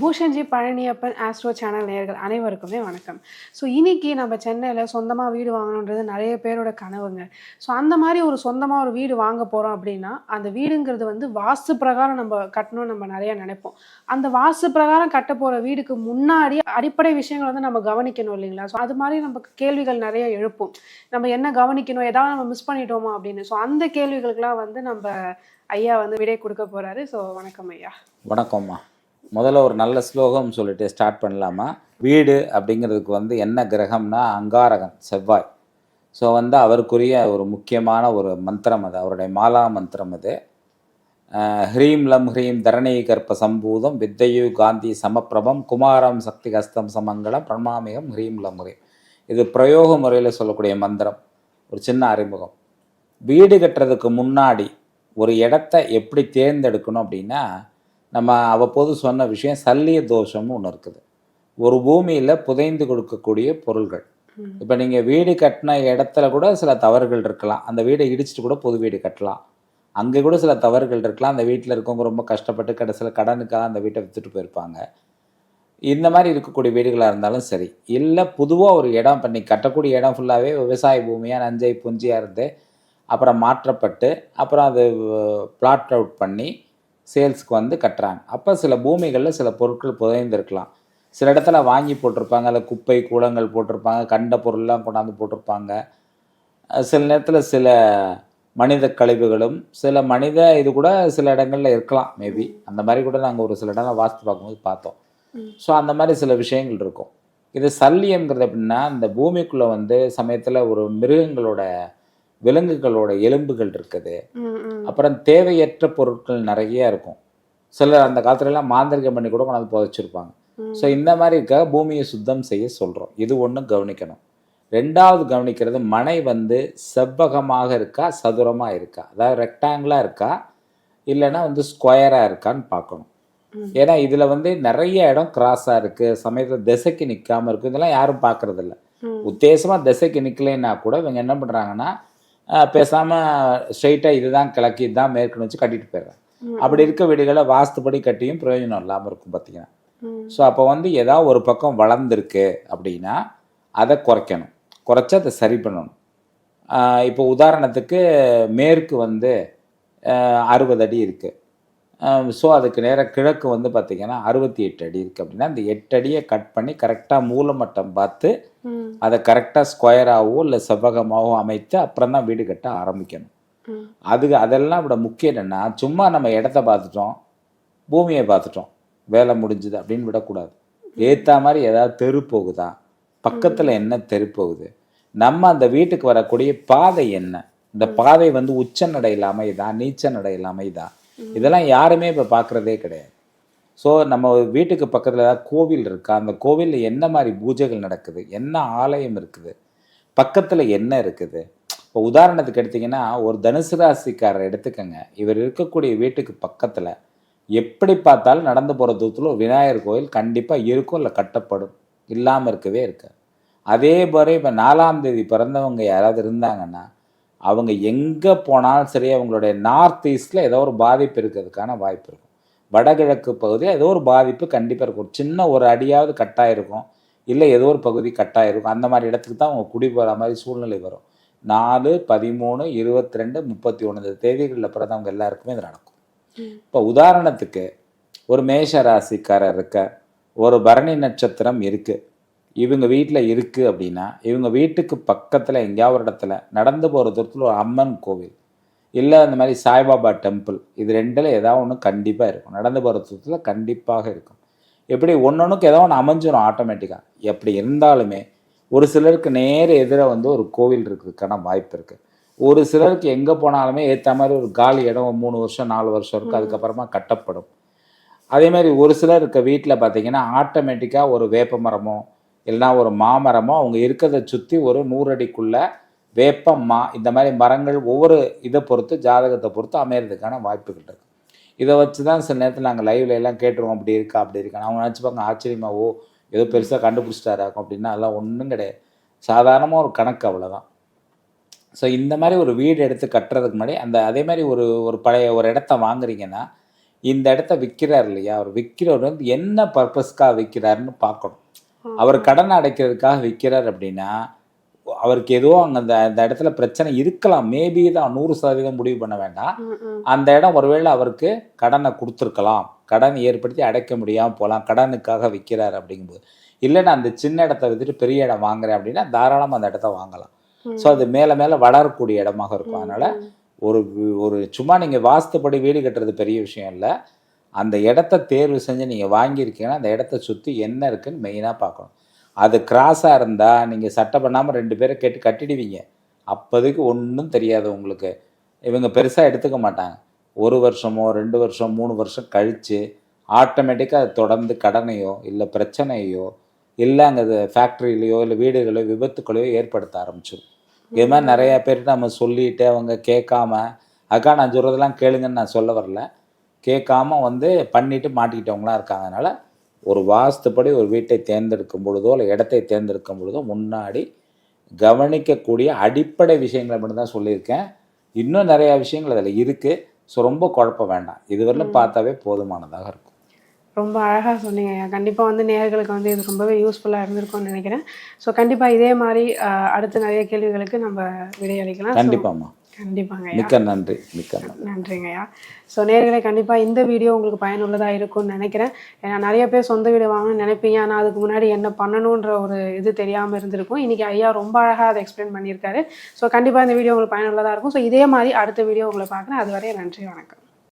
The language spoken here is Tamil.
பூஷன்ஜி பழனியப்பன் ஆஸ்ட்ரோ சேனல் நேயர்கள் அனைவருக்குமே வணக்கம். ஸோ இன்னைக்கு நம்ம சென்னையில் சொந்தமாக வீடு வாங்கணுன்றது நிறைய பேரோட கனவுங்க. ஸோ அந்த மாதிரி ஒரு சொந்தமாக ஒரு வீடு வாங்க போகிறோம் அப்படின்னா அந்த வீடுங்கிறது வந்து வாஸ்து பிரகாரம் நம்ம கட்டணும்னு நம்ம நிறைய நினைப்போம். அந்த வாஸ்து பிரகாரம் கட்ட போகிற வீடுக்கு முன்னாடி அடிப்படை விஷயங்களை வந்து நம்ம கவனிக்கணும் இல்லைங்களா? ஸோ அது மாதிரி நமக்கு கேள்விகள் நிறைய எழுப்போம். நம்ம என்ன கவனிக்கணும்? ஏதாவது நம்ம மிஸ் பண்ணிட்டோமா அப்படின்னு? ஸோ அந்த கேள்விகளுக்கெல்லாம் வந்து நம்ம ஐயா வந்து விடை கொடுக்க போறாரு. ஸோ வணக்கம் ஐயா. வணக்கம்மா. முதல்ல ஒரு நல்ல ஸ்லோகம் சொல்லிட்டு ஸ்டார்ட் பண்ணலாமா? வீடு அப்படிங்கிறதுக்கு வந்து என்ன கிரகம்னா அங்காரகன் செவ்வாய். ஸோ வந்து அவருக்குரிய ஒரு முக்கியமான ஒரு மந்திரம் அது அவருடைய மாலா மந்திரம் அது ஹ்ரீம் லம் ஹ்ரீம் தரணி கற்ப சம்பூதம் வித்தையு காந்தி சமப்பிரபம் குமாரம் சக்தி கஸ்தம் சமங்கலம் பிரமாமிகம் ஹ்ரீம் லம் ஹ்ரீம். இது பிரயோக முறையில் சொல்லக்கூடிய மந்திரம் ஒரு சின்ன அறிமுகம். வீடு கட்டுறதுக்கு முன்னாடி ஒரு இடத்த எப்படி தேர்ந்தெடுக்கணும் அப்படின்னா நம்ம அவ்வப்போது சொன்ன விஷயம் சல்லிய தோஷம்னு ஒன்று இருக்குது. ஒரு பூமியில் புதைந்து கொடுக்கக்கூடிய பொருள்கள். இப்போ நீங்கள் வீடு கட்டின இடத்துல கூட சில தவறுகள் இருக்கலாம். அந்த வீடை இடிச்சிட்டு கூட புது வீடு கட்டலாம். அங்கே கூட சில தவறுகள் இருக்கலாம். அந்த வீட்டில் இருக்கவங்க ரொம்ப கஷ்டப்பட்டு கடைசியில் கடனுக்காக அந்த வீட்டை விற்றுட்டு போயிருப்பாங்க. இந்த மாதிரி இருக்கக்கூடிய வீடுகளாக இருந்தாலும் சரி இல்லை பொதுவாக ஒரு இடம் பண்ணி கட்டக்கூடிய இடம் ஃபுல்லாகவே விவசாய பூமியாக நஞ்சை புஞ்சியாக இருந்து அப்புறம் மாற்றப்பட்டு அப்புறம் அது பிளாட் அவுட் பண்ணி சேல்ஸ்க்கு வந்து கட்டுறாங்க. அப்போ சில பூமிகளில் சில பொருட்கள் புதைந்திருக்கலாம். சில இடத்துல வாங்கி போட்டிருப்பாங்க. அதில் குப்பை கூலங்கள் போட்டிருப்பாங்க. கண்ட பொருள்லாம் கொண்டாந்து போட்டிருப்பாங்க. சில நேரத்தில் சில மனித கழிவுகளும் சில மனித இது கூட சில இடங்களில் இருக்கலாம் மேபி. அந்த மாதிரி கூட நாங்கள் ஒரு சில இடங்கள் வாஸ்து பார்க்கும்போது பார்த்தோம். ஸோ அந்த மாதிரி சில விஷயங்கள் இருக்கும். இது சல்லியம்ங்கிறது எப்படின்னா இந்த பூமிக்குள்ளே வந்து சமயத்தில் ஒரு மிருகங்களோட விலங்குகளோட எலும்புகள் இருக்குது. அப்புறம் தேவையற்ற பொருட்கள் நிறைய இருக்கும். சிலர் அந்த காலத்துலலாம் மாந்திரிகம் பண்ணி கூட கொண்டாந்து புதைச்சிருப்பாங்க. ஸோ இந்த மாதிரி இருக்க பூமியை சுத்தம் செய்ய சொல்கிறோம் இது ஒன்று கவனிக்கணும். ரெண்டாவது கவனிக்கிறது மனை வந்து செவ்வகமாக இருக்கா சதுரமாக இருக்கா? அதாவது ரெக்டாங்கிளாக இருக்கா? இல்லைன்னா வந்து ஸ்கொயராக இருக்கான்னு பார்க்கணும். ஏன்னா இதில் வந்து நிறைய இடம் கிராஸாக இருக்குது சமயத்தில் திசைக்கு நிற்காம இருக்குது இதெல்லாம் யாரும் பார்க்கறதில்ல. உத்தேசமாக திசைக்கு நிற்கலைன்னா கூட இவங்க என்ன பண்ணுறாங்கன்னா பேசாமல் ஸ்ட்ரைட்டாக இதுதான் கிழக்கு இதுதான் மேற்குன்னு வச்சு கட்டிட்டு போயிடுறாங்க ம். அப்படி இருக்க வீடுகளை வாஸ்துபடி கட்டியும் பிரயோஜனம் இல்லாமல் இருக்கும் பார்த்தீங்கன்னா. ஸோ அப்போ வந்து ஏதாவது ஒரு பக்கம் வளர்ந்துருக்கு அப்படின்னா அதை குறைக்கணும் குறைச்சி அதை சரி பண்ணணும் இப்போ உதாரணத்துக்கு மேற்கு வந்து அறுபது அடி இருக்குது ஸோ அதுக்கு நேராக கிழக்கு வந்து பார்த்திங்கன்னா அறுபத்தி எட்டு அடி இருக்குது அப்படின்னா அந்த எட்டு அடியை கட் பண்ணி கரெக்டாக மூலமட்டம் பார்த்து. அதை கரெக்டாக ஸ்கொயராகவோ இல்லை செவ்வகமாகவோ அமைத்து அப்புறம் தான் வீடு கட்ட ஆரம்பிக்கணும். அதுக்கு அதெல்லாம் விட முக்கியம் என்னென்னா சும்மா நம்ம இடத்த பார்த்துட்டோம் பூமியை பார்த்துட்டோம் வேலை முடிஞ்சுது அப்படின்னு விடக்கூடாது. ஏற்ற மாதிரி ஏதாவது தெரு போகுதா? பக்கத்தில் என்ன தெரு போகுது? நம்ம அந்த வீட்டுக்கு வரக்கூடிய பாதை என்ன? இந்த பாதை வந்து உச்ச நடையில் அமையுதா நீச்ச நடையில் அமையுதா இதெல்லாம் யாருமே இப்போ பார்க்குறதே கிடையாது. ஸோ நம்ம வீட்டுக்கு பக்கத்தில் ஏதாவது கோவில் இருக்கா? அந்த கோவிலில் என்ன மாதிரி பூஜைகள் நடக்குது? என்ன ஆலயம் இருக்குது? பக்கத்தில் என்ன இருக்குது? இப்போ உதாரணத்துக்கு எடுத்தீங்கன்னா ஒரு தனுசு ராசிக்காரர் எடுத்துக்கங்க. இவர் இருக்கக்கூடிய வீட்டுக்கு பக்கத்தில் எப்படி பார்த்தாலும் நடந்து போகிற தூரத்தில் ஒரு விநாயகர் கோயில் கண்டிப்பாக இருக்கும் இல்லை கட்டப்படும். இல்லாமல் இருக்கவே இருக்காது. அதே போல இப்போ நாலாம் தேதி பிறந்தவங்க யாராவது இருந்தாங்கன்னா அவங்க எங்கே போனாலும் சரி அவங்களுடைய நார்த் ஈஸ்டில் ஏதோ ஒரு பாதிப்பு இருக்கிறதுக்கான வாய்ப்பு இருக்கும். வடகிழக்கு பகுதி ஏதோ ஒரு பாதிப்பு கண்டிப்பாக இருக்கும். சின்ன ஒரு அடியாவது கட்டாயிருக்கும் இல்லை ஏதோ ஒரு பகுதி கட்டாயிருக்கும் அந்த மாதிரி இடத்துக்கு தான் அவங்க குடி போகிற மாதிரி சூழ்நிலை வரும். நாலு பதிமூணு இருபத்தி ரெண்டு முப்பத்தி ஒன்று தேதிகளில் பிறந்தவங்க எல்லாருக்குமே இது நடக்கும். இப்போ உதாரணத்துக்கு ஒரு மேஷ ராசிக்காரர் இருக்க ஒரு பரணி நட்சத்திரம் இருக்கு. இவங்க வீட்டில் இருக்கு அப்படின்னா இவங்க வீட்டுக்கு பக்கத்தில் எங்கேயாவது ஒரு இடத்துல நடந்து போகிற தூரத்தில் ஒரு அம்மன் கோவில். இல்லை அந்த மாதிரி சாய்பாபா டெம்பிள் இது ரெண்டில் ஏதாவது ஒன்று கண்டிப்பாக இருக்கும். நடந்து போகிற தூரத்தில் கண்டிப்பாக இருக்கும். எப்படி? ஒன்னொன்றுக்கு ஏதோ ஒன்று அமைஞ்சிரும் ஆட்டோமேட்டிக்காக எப்படி இருந்தாலுமே ஒரு சிலருக்கு நேர எதிர வந்து ஒரு கோவில் இருக்கிறதுக்கான வாய்ப்பு இருக்குது ஒரு சிலருக்கு எங்கே போனாலுமே ஏற்ற மாதிரி ஒரு காலி இடம் மூணு வருஷம் நாலு வருஷம் இருக்குது அதுக்கப்புறமா கட்டப்படும். அதே மாதிரி ஒரு சிலர் இருக்க வீட்டில் பார்த்தீங்கன்னா ஆட்டோமேட்டிக்காக ஒரு வேப்ப மரமோ இல்லைன்னா ஒரு மாமரமோ அவங்க இருக்கிறத சுற்றி ஒரு நூறு அடிக்குள்ள வேப்பம் மா இந்த மாதிரி மரங்கள் ஒவ்வொரு இதை பொறுத்து ஜாதகத்தை பொறுத்து அமையறதுக்கான வாய்ப்புகள் இருக்கு. இதை வச்சு தான் சில நேரத்தில் நாங்கள் லைவ்ல எல்லாம் கேட்டுருவோம் அப்படி இருக்கா அப்படி இருக்கா? அவங்க நினச்சிப்பாங்க ஆச்சரியமா ஓ ஏதோ பெருசாக கண்டுபிடிச்சிட்டாராக்கும் அப்படின்னா அதெல்லாம் ஒன்றும் கிடையாது. சாதாரணமாக ஒரு கணக்கு அவ்வளோதான் ஸோ இந்த மாதிரி ஒரு வீடு எடுத்து கட்டுறதுக்கு முன்னாடி அந்த அதே மாதிரி ஒரு ஒரு பழைய ஒரு இடத்த வாங்குறீங்கன்னா இந்த இடத்த விற்கிறார் இல்லையா? அவர் விற்கிறவர் வந்து என்ன பர்பஸ்க்காக விற்கிறாருன்னு பார்க்கணும். அவர் கடனை அடைக்கிறதுக்காக விற்கிறார் அப்படின்னா அவருக்கு ஏதோ அங்கே அந்த அந்த இடத்துல பிரச்சனை இருக்கலாம். மேபி தான் நூறு சதவீதம் முடிவு பண்ண வேண்டாம். அந்த இடம் ஒருவேளை அவருக்கு கடனை கொடுத்துருக்கலாம். கடன் ஏற்படுத்தி அடைக்க முடியாமல் போகலாம் கடனுக்காக விற்கிறார் அப்படிங்கும்போது. இல்லை நான் அந்த சின்ன இடத்த வித்துட்டு பெரிய இடம் வாங்குறேன் அப்படின்னா தாராளமாக அந்த இடத்த வாங்கலாம். ஸோ அது மேலே மேலே வளரக்கூடிய இடமாக இருக்கும். அதனால ஒரு ஒரு சும்மா நீங்கள் வாஸ்துப்படி வீடு கட்டுறது பெரிய விஷயம் இல்லை. அந்த இடத்த தேர்வு செஞ்சு நீங்கள் வாங்கியிருக்கீங்கன்னா அந்த இடத்த சுற்றி என்ன இருக்குன்னு மெயினாக பார்க்கணும். அது கிராஸாக இருந்தால் நீங்கள் சட்டை பண்ணாமல் ரெண்டு பேரை கேட்டு கட்டிடுவீங்க. அப்போதைக்கு ஒன்றும் தெரியாது உங்களுக்கு. இவங்க பெருசாக எடுத்துக்க மாட்டாங்க. ஒரு வருஷமோ ரெண்டு வருஷம் மூணு வருஷம் கழித்து ஆட்டோமேட்டிக்காக அது தொடர்ந்து கடனையோ இல்லை பிரச்சனையோ இல்லை அங்கே ஃபேக்ட்ரியிலையோ இல்லை வீடுகளோ விபத்துக்களையோ ஏற்படுத்த ஆரம்பிச்சிடும் இது மாதிரி நிறைய பேர்கிட்ட நம்ம சொல்லிட்டு அவங்க கேட்காம அக்கா நான் சொல்கிறதெல்லாம் கேளுங்கன்னு நான் சொல்ல வரல. கேட்காம வந்து பண்ணிட்டு மாட்டிக்கிட்டவங்களாம் இருக்காங்க. அதனால் ஒரு வாஸ்துப்படி ஒரு வீட்டை தேர்ந்தெடுக்கும் பொழுதோ இல்லை இடத்தை தேர்ந்தெடுக்கும் பொழுதோ முன்னாடி கவனிக்கக்கூடிய அடிப்படை விஷயங்களை மட்டும் தான் சொல்லியிருக்கேன். இன்னும் நிறையா விஷயங்கள் அதில் இருக்குது ஸோ ரொம்ப குழப்பம் வேண்டாம். இதுவரையிலும் பார்த்தாவே போதுமானதாக இருக்கும். ரொம்ப அழகாக சொன்னீங்க கண்டிப்பாக வந்து நேயர்களுக்கு வந்து இது ரொம்பவே யூஸ்ஃபுல்லாக இருந்திருக்கும்னு நினைக்கிறேன். ஸோ கண்டிப்பாக இதே மாதிரி அடுத்த நிறைய கேள்விகளுக்கு நம்ம விடையளிக்கலாம். கண்டிப்பாம்மா. கண்டிப்பாங்க ஐயா மிக்க நன்றி மிக்க நன்றி. நன்றிங்க ஐயா ஸோ நேர்களை கண்டிப்பாக இந்த வீடியோ உங்களுக்கு பயனுள்ளதாக இருக்கும்னு நினைக்கிறேன். ஏன்னா நிறைய பேர் சொந்த வீடு வாங்கணும்னு நினைப்பீங்க. ஆனால் அதுக்கு முன்னாடி என்ன பண்ணணுன்ற ஒரு இது தெரியாமல் இருந்திருக்கும். இன்றைக்கி ஐயா ரொம்ப அழகாக அதை எக்ஸ்பிளைன் பண்ணியிருக்காரு. ஸோ கண்டிப்பாக இந்த வீடியோ உங்களுக்கு பயனுள்ளதாக இருக்கும். ஸோ இதே மாதிரி அடுத்த வீடியோ உங்களை பார்க்குறேன். அதுவரை நன்றி வணக்கம்.